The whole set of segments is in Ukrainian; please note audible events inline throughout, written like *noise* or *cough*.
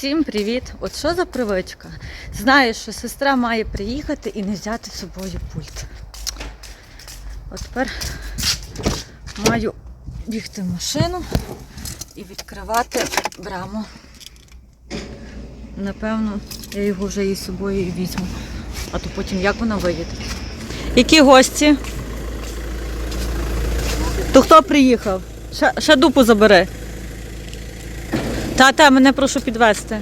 Всім привіт! От що за привичка? Знаєш, що сестра має приїхати і не взяти з собою пульт. От тепер маю бігти в машину і відкривати браму. Напевно, я його вже із собою і візьму. А то потім як вона виїде. Які гості? То хто приїхав? Ще, дупу забери. Та-та, мене прошу підвести.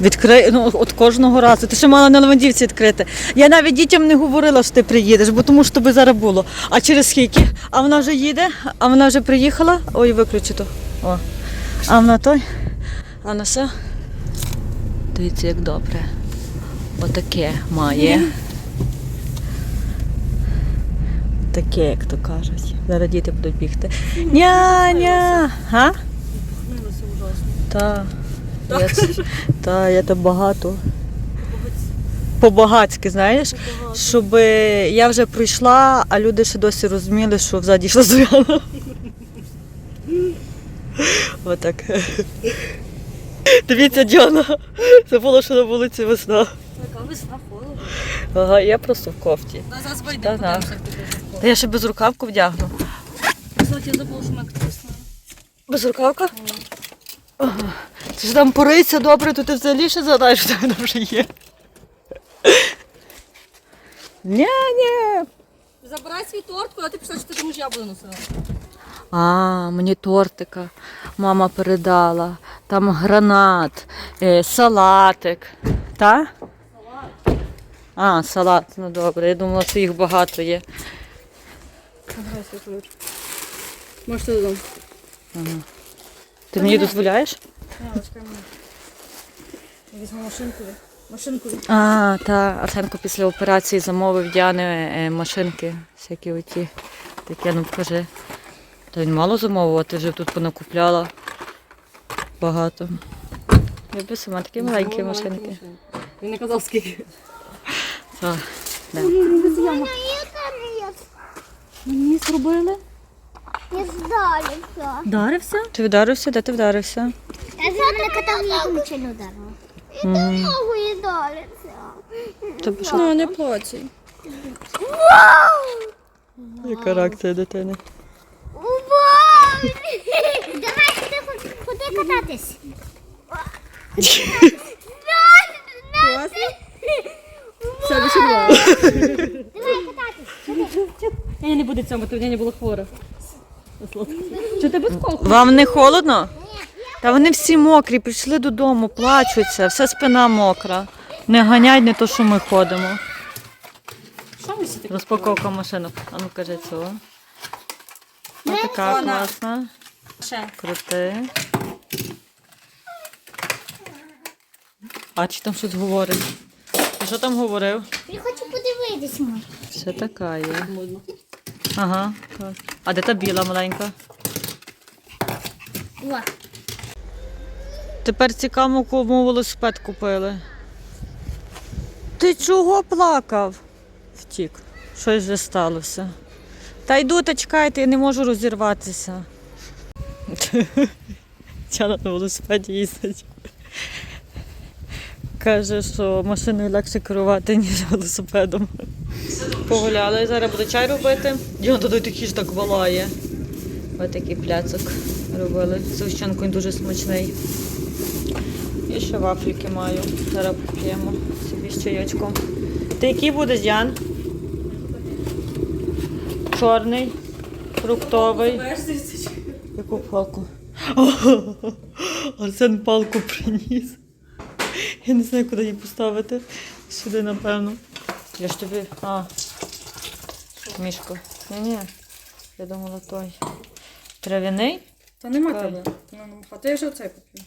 Відкрий, ну от кожного разу. Ти ще мала на Левандівці відкрити. Я навіть дітям не говорила, що ти приїдеш, бо тому що тобі зараз було. А через скільки? А вона вже їде, а вона вже приїхала. Ой, виключи то. О. А вона той. А вона все. Дивіться, як добре. Отаке має. Таке, як то кажуть. Зараз діти будуть бігти. Ня-ня! Та. Я, та, я там багато. По-багацьки, знаєш, щоб я вже прийшла, а люди ще досі розуміли, що взаді йшла Зоряна. Отак. Дивіться, Діана, забула, що на вулиці весна. Така весна холодно. Ага, я просто в кофті. Та зараз будеш. Та я ще без рукавку вдягну. Кстати, я забула, що мене. Без рукавка? Ага. Ти ж там порися добре, то ти взагалі ще згадаєш, що там вже є. Ня-ня. Забирай свій торт, куди ти писав, що ти думаєш, я буду носила. А, мені тортика мама передала. Там гранат, е, салатик. Та? Салат. А, салат, ну добре. Я думала, що їх багато є. Забирай свій торт. Можете додому. Ти мені дозволяєш? Я візьму машинку. Машинку. А, та Арсенко після операції замовив Діани е, машинки, всякі оті. Таке, ну покажи. Та він мало замовувати, вже тут понакупляла багато. Люблю сама такі маленькі машинки. Він не казав, скільки. Так, да. Мені зробили. Я здалився. Дарився? Ти вдарився? Де ти вдарився? Я за мене катав я нічого не вдарила. Я Мгм. не можу і вдарився. Ну, не плачі. Яка реакція дитини? Вау! Давай сюди ходи- ходи кататись. Все. Давай кататись. Я не буду цьому, то не було хворе. Чи ти без колку? Вам не холодно? Та вони всі мокрі, прийшли додому, плачуться, вся спина мокра. Не ганять, не то, що ми ходимо. Що всі такі? Розпаковка машинок. А ну кажи цього. Ось така вона. класна. Ще. Крути. А чи там щось говорить? Ти що там говорив? Я хочу подивитись, мой. Все така є. Модно. Ага. клас. А де та біла маленька? О, Тепер цікаво, кому велосипед купили. Ти чого плакав? Втік. Щось вже сталося. Та йду, та чекайте, я не можу розірватися. Тяна на велосипеді їздить. Каже, що машиною легше керувати, *laughs* ніж велосипедом. Погуляли, зараз буду чай робити. Діана туди такий ж так валає. Ось такий пляцок робили. Овсянкою дуже смачний. І ще вафліки маю. Зараз поп'ємо собі з чайочком. Ти який будеш, Ян? Чорний, фруктовий. Яку палку? *laughs* Арсен палку приніс. Я не знаю, куди її поставити. Сюди, напевно. Я ж тобі. А. Мішко. Ні, ні. Я думала той. Трав'яний? Та нема Чекай. тебе. Ну, А ти вже оцей купив.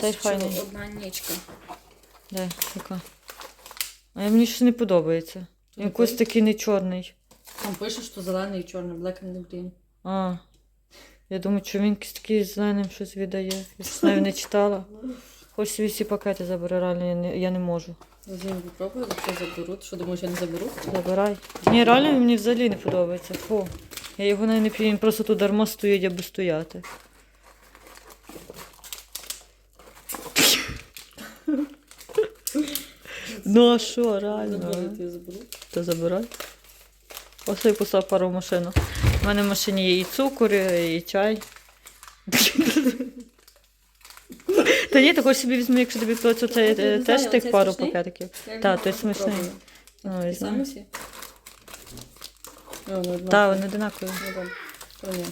Цей файний. Одна нічка. Де, яка? А мені щось не подобається. Якось такий не чорний. Там пише, що зелений і чорний, black and green. А. Я думаю, що він якийсь такий зеленим щось віддає. Я щось навіть не читала. *laughs* Ось собі всі пакети забери, реально я не, я не можу. Зиму попробую, якщо заберуть. Що думаєш, я не заберу? Забирай. Ні, реально мені взагалі не подобається. Фу. Я його навіть не п'ю, він просто тут дарма стоїть, аби стояти. *laughs* Ну а що, реально? Заберу, я заберу. То забирай. Ось я постав пару в машину. У мене в машині є і цукор, і чай. Та ні, також собі візьму, якщо тобі то це Ну, знаю, теж тих оцей пару смачний? пакетиків. Я його той смачний. попробую. Ой, Ті самі знаю. всі? О, ну, одна. Так, вони одинакові. Ну, добре. О, ні.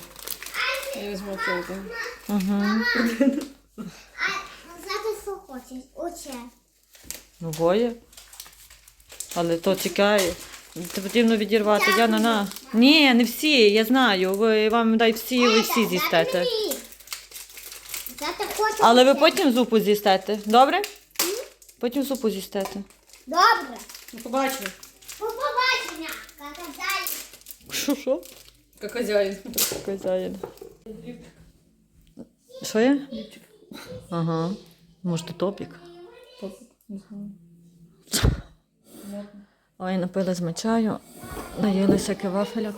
Я візьму цей. так. Угу. Зараз що хочеш? Оце. Ногою. Але то чекай. Це потрібно відірвати. Яна, на. Ні, не всі, я знаю. Ви вам дай всі, ви всі з'їстете. Хочу. Але ви потім зупу з'їстете. Добре? Потім зупу з'їстете. Добре. Ну, побачимо. По побачення. Какадай. Що, що? Як хазяїн. Хазяїн. Що є? Ага. Може, то топік. Ой, напили з чаю, наїлися кевафеляк.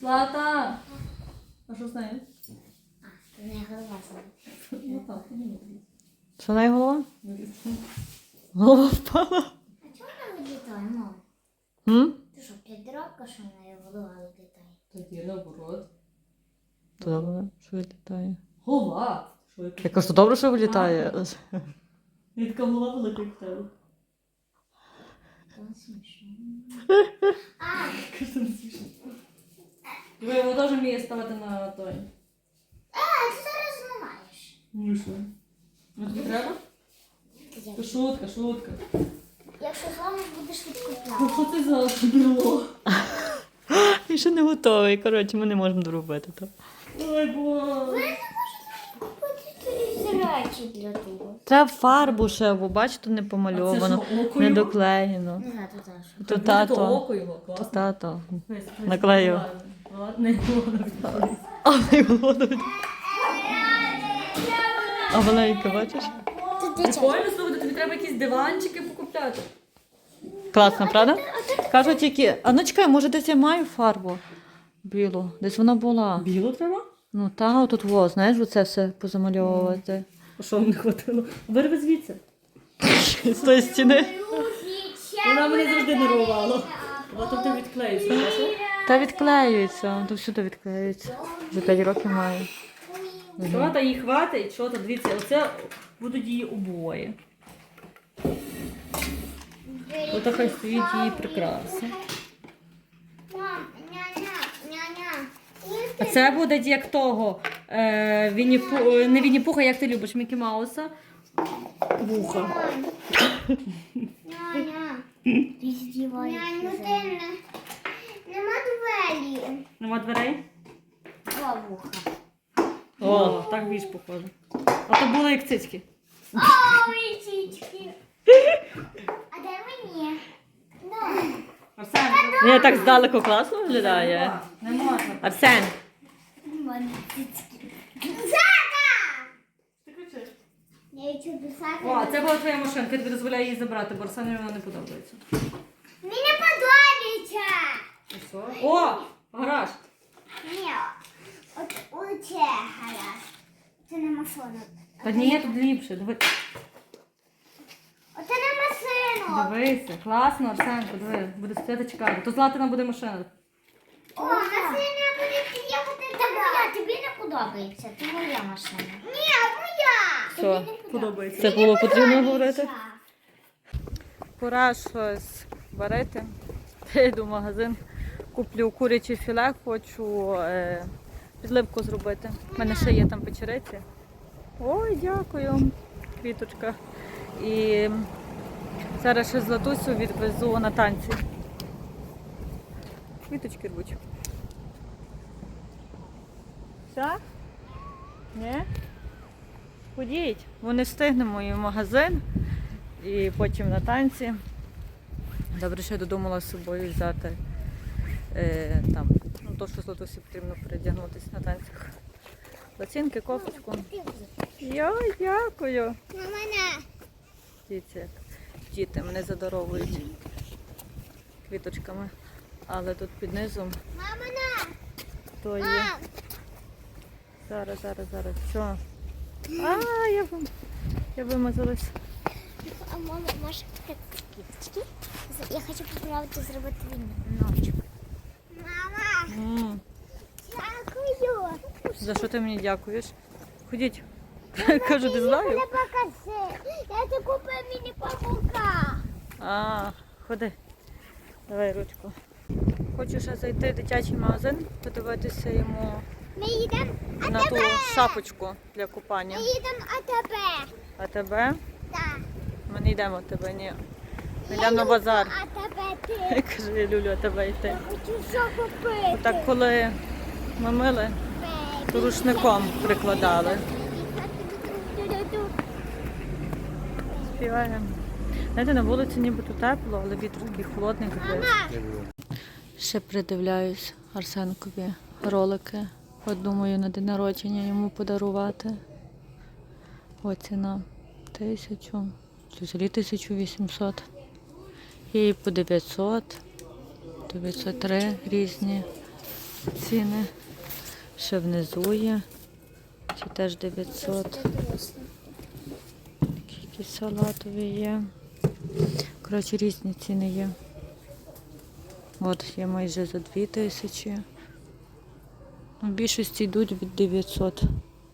Злата! А що з нею? Не голова забула. Ну так, ну, Що на голова? ну, Голова впала. А чого вона вилітає, мам? М? Ти що, підробка, що в неї голова вилітає? Тоді наоборот. То добре, що вилітає. Голова! Що я Я кажу, то добре, що вилітає. Я така голова велика, як в тебе. Та смішно. *laughs* Кажу, не смішно. Ви його теж вміє ставити на той. А, ти. Ну? Ну тобі треба? Це шутка, шутка. Якщо зламиш, будеш Ну відкупляти. що це за біло? Він ще не готовий. Коротше, ми не можемо доробити то. Ой, боже. Ви не можете купити речі для того. Треба фарбу ще, бо бачите, не помальовано, що, око не його? доклеєно. Не знаю, тут теж. То То тато. око його, То класно. тато. Наклеїв. Ладно, його навіть. А не. А маленька, бачиш? Прикольно, слухайте, тобі треба якісь диванчики покупляти. Класно, правда? Кажуть тільки, а ну чекай, може десь я маю фарбу білу. Десь вона була. Біло треба? Ну та, отут во, знаєш, оце все позамальовувати. А що вам не хватило? Вирви звідси. З тої стіни. Вона мені завжди нервувала. А то ти відклеїться, бачиш? Та відклеюється, то всюди відклеюється. Вже 5 років маю. Що їй хватить, що то дивіться, оце будуть її обої. Ото хай стоїть її прикраси. А це буде як того. Е, Вінні Пу- е, не Вінні Пуха, як ти любиш, Мікі Мауса. Вуха. Няня. *laughs* Ти здіваєшся. Няню, ти не... Нема двері. Нема дверей? Два вуха. О, так більш похоже. А то було як цицьки. Ой, чічки. А де мені? Ну. Арсен, Ні, так здалеку класно виглядає. не можна. Арсен. Зака! Я йду до сака. О, це була твоя машинка, я тобі дозволяю її забрати, бо Арсенові вона не подобається. Мені подобається. І що? О, гараж. Ні, гаразд. Це не машина. Та ні, тут ліпше. Диви. Оце не машина. Дивися, класно, Арсенко, диви, буде стояти чекати. То Златина буде машина. О, машина буде під'їхати до моя. Тобі не подобається. Це моя машина. Ні, моя. Що? Тобі не Подобається. Це було потрібно говорити? Пора щось варити. *laughs* Я йду в магазин, куплю куряче філе, хочу е, підливку зробити. У мене ще є там печериці. Ой, дякую, квіточка. І зараз ще Златусю відвезу на танці. Квіточки рвуть. Все? Ні? Ходіть, бо не встигнемо і в магазин, і потім на танці. Добре, що я додумала з собою взяти е, там, то, що Златусі потрібно передягнутися на танцях. Лацінки, кофточку. Я дякую. Діти, як діти мене задаровують квіточками. Але тут під низом то є. Зараз, зараз, зараз. Що? А, я, вим... я вимазалась. А мама, може кітки? Я хочу попробувати зробити віночок. М, дякую. За що ти мені дякуєш? Ходіть. *laughs* Кажу, не знаю. Не покажи. Я ти купив мені павука. А, ходи. Давай ручку. Хочу ще зайти в дитячий магазин, подивитися йому Ми їдемо на ту шапочку для купання. Ми їдемо АТБ. А тебе? Так. Ми не йдемо тебе, ні. Йдемо на базар. АТБ ти. *laughs* Кажу, я люблю тебе йти. Я хочу що купити. Так коли ми мили, то рушником прикладали. Співаємо. Знаєте, на вулиці нібито тепло, але вітер такий холодний. капець. Ще придивляюсь Арсенкові ролики. От думаю на день народження йому подарувати. Ось ціна тисячу, взагалі 1800. І по 900, 903 різні ціни. Ще внизу є. Чи теж 900. Такі салатові є. Коротше, різні ціни є. От є майже за 2000. Ну, в більшості йдуть від 900.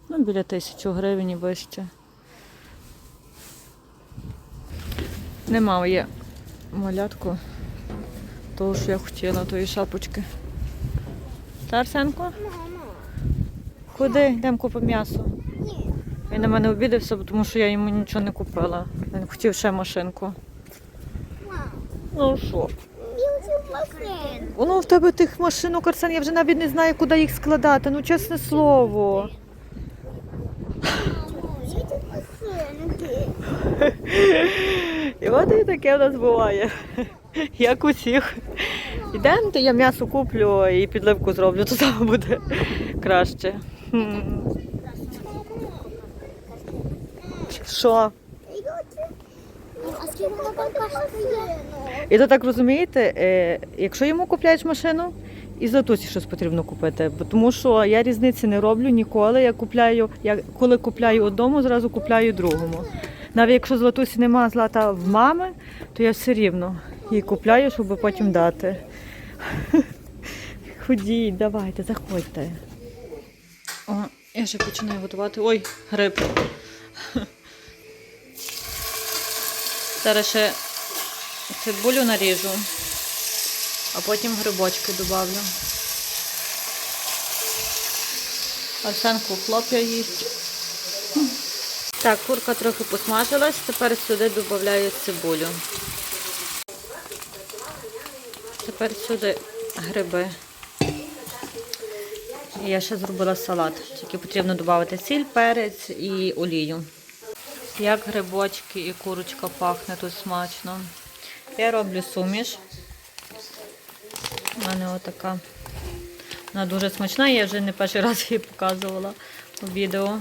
Ну, біля 1000 гривень і вище. Нема є малятку. Того, що я хотіла, тої шапочки. Та, Арсенко? Куди? Йдемо купимо м'ясо. Він на мене обідався, тому що я йому нічого не купила. Він хотів ще машинку. Ну що? Воно в тебе тих машинок, Арсен, я вже навіть не знаю, куди їх складати. Ну, чесне слово. *laughs* І от і таке в нас буває. *laughs* Як усіх. Ідемо, я м'ясо куплю і підливку зроблю, то там буде краще. Що? І то так розумієте, е, якщо йому купляєш машину, і Златусі щось потрібно купити. Бо тому що я різниці не роблю ніколи. Я купляю, я коли купляю одному, зразу купляю другому. Навіть якщо Златусі нема злата в мами, то я все рівно їй купляю, щоб потім дати. *laughs* Ходіть, давайте, заходьте. О, я ще починаю готувати. Ой, гриб. Зараз ще цибулю наріжу, а потім грибочки додавлю. Арсенку хлоп'я їсть. Так, курка трохи посмажилась, тепер сюди додаю цибулю. Тепер сюди гриби. Я ще зробила салат. Тільки потрібно додати сіль, перець і олію. Як грибочки і курочка пахне тут смачно. Я роблю суміш. У мене отака. Вона дуже смачна, я вже не перший раз її показувала у відео.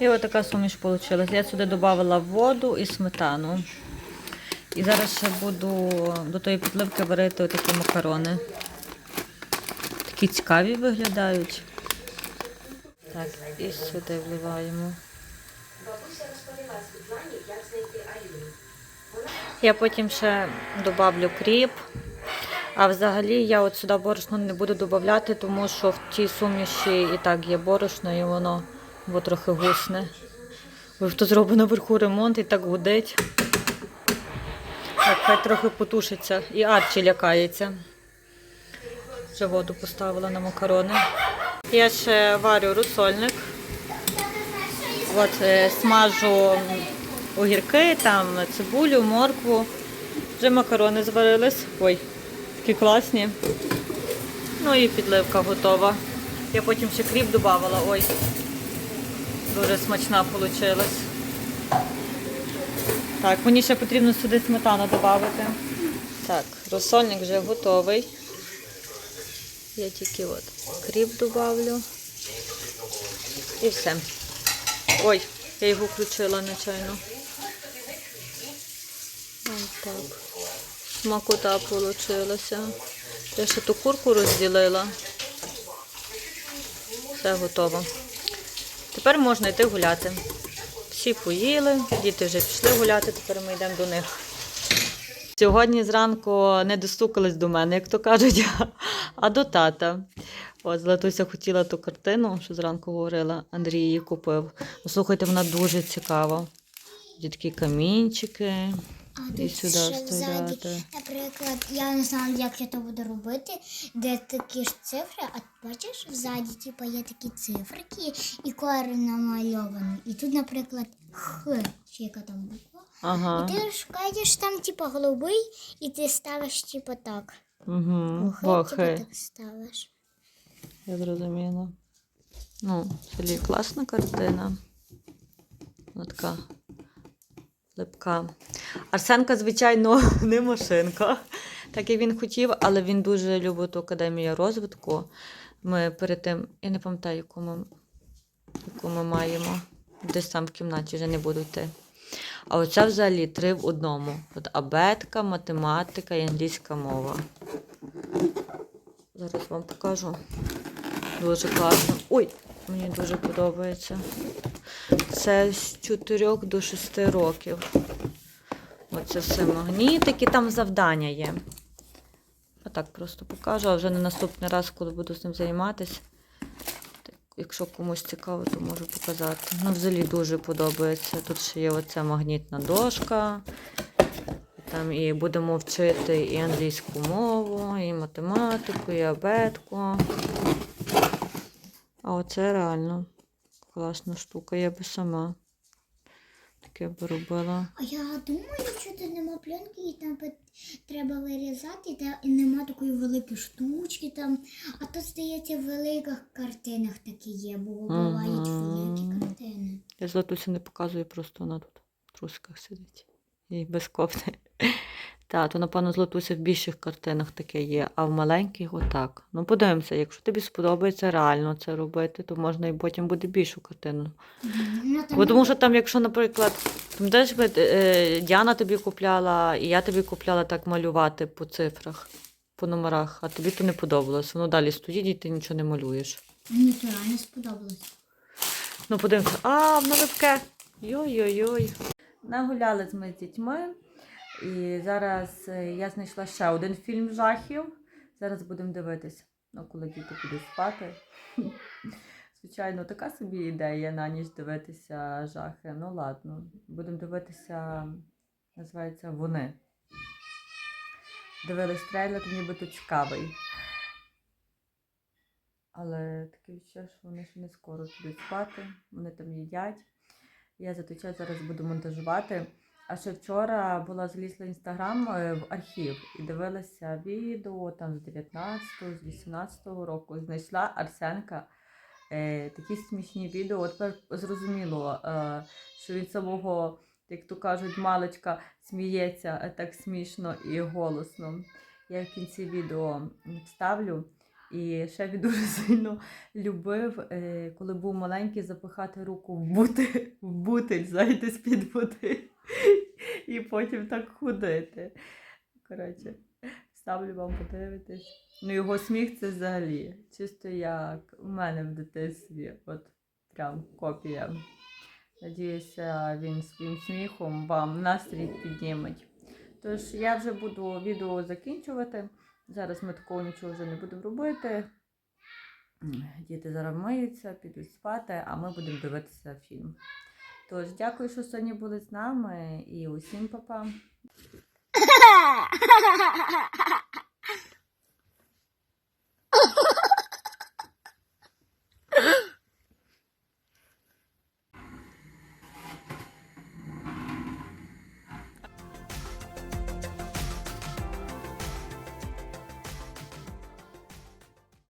І отака суміш вийшла. Я сюди додавала воду і сметану. І зараз ще буду до тої підливки варити отакі макарони. Такі цікаві виглядають. Так, і сюди вливаємо. Я потім ще додавлю кріп. А взагалі я от сюди борошно не буду додавати, тому що в тій суміші і так є борошно, і воно бо трохи гусне. Бо хто зробив наверху ремонт і так гудить. Так, хай трохи потушиться. І Арчі лякається. Вже воду поставила на макарони. Я ще варю русольник. От е, смажу огірки, там цибулю, моркву. Вже макарони зварились. Ой, такі класні. Ну і підливка готова. Я потім ще кріп додавала. Ой, дуже смачна вийшла. Так, мені ще потрібно сюди сметану додати. Так, розсольник вже готовий. Я тільки от кріп додавлю. І все. Ой, я його включила нечайно. Ось так. Смакота вийшла. Я ще ту курку розділила. Все готово. Тепер можна йти гуляти. Всі поїли, діти вже пішли гуляти, тепер ми йдемо до них. Сьогодні зранку не достукались до мене, як то кажуть, *laughs* а до тата. От Златуся хотіла ту картину, що зранку говорила, Андрій її купив. Ну, Слухайте, вона дуже цікава. Є камінчики. А І сюди ще вставляти. наприклад, я не знаю, як я то буду робити, де такі ж цифри, а бачиш, взаді, типу, є такі цифрики і корінь намальований. І тут, наприклад, Х, чи яка там буква. Ага. І ти шукаєш там, типу, голубий, і ти ставиш, типу, так. Угу. Х, типу, Охи. так ставиш. Я зрозуміла. Ну, взагалі класна картина. Вона така липка. Арсенка, звичайно, *laughs* не машинка, так як він хотів, але він дуже любить академію розвитку. Ми перед тим, я не пам'ятаю, яку ми, яку ми маємо. Десь там в кімнаті вже не буду йти. А оця взагалі три в одному. От абетка, математика і англійська мова. Зараз вам покажу. Дуже класно. Ой, мені дуже подобається. Це з 4 до 6 років. Оце все магнітики, там завдання є. А так просто покажу, а вже на наступний раз, коли буду з ним займатися. Якщо комусь цікаво, то можу показати. Ну, взагалі дуже подобається. Тут ще є оця магнітна дошка. Там і будемо вчити і англійську мову, і математику, і абетку. А оце реально класна штука, я би сама таке б робила. А я думаю, що тут нема пленки, і там треба вирізати, та і нема такої великої штучки там. А то, здається, в великих картинах такі є, бо бувають великі картини. Я Златусю не показую, просто вона тут в трусках сидить. І без кофти. Так, то, напевно, Златуся в більших картинах таке є, а в маленьких отак. Ну, подивимося, якщо тобі сподобається реально це робити, то можна і потім буде більшу картину. Ну, Бо тому що там, якщо, наприклад, пам'ятаєш, е, Діана тобі купляла, і я тобі купляла так малювати по цифрах, по номерах, а тобі то не подобалось. Воно далі стоїть і ти нічого не малюєш. Мені то реально сподобалось. Ну, подивимося. А, воно липке. Йой-йой-йой. Нагуляли ми з дітьми. І зараз е, я знайшла ще один фільм жахів. Зараз будемо дивитися, ну, коли діти підуть спати. *laughs* Звичайно, така собі ідея на ніч дивитися жахи. Ну ладно, будемо дивитися, називається Вони. Дивились трейлер, нібито цікавий. Але таке відчуття, що вони ще не скоро підуть спати, вони там їдять. Я за той час зараз буду монтажувати. А ще вчора була залізла інстаграм е, в архів і дивилася відео там з 19-го, з 18-го року. Знайшла Арсенка е, такі смішні відео. От тепер зрозуміло, е, що він самого, як то кажуть, маличка сміється е, так смішно і голосно. Я в кінці відео вставлю. І ще він *laughs* дуже сильно любив, е, коли був маленький, запихати руку в бутиль, в бутиль, знаєте, з-під води. *laughs* І потім так ходити. Коротше, ставлю вам подивитись. Ну, його сміх це взагалі. Чисто як у мене в дитинстві. От прям копія. Надіюся, він своїм сміхом вам настрій підніметь. Тож я вже буду відео закінчувати. Зараз ми такого нічого вже не будемо робити. Діти зараз миються, підуть спати, а ми будемо дивитися фільм. Тож, дякую, що сьогодні були з нами і усім па-па. *laughs*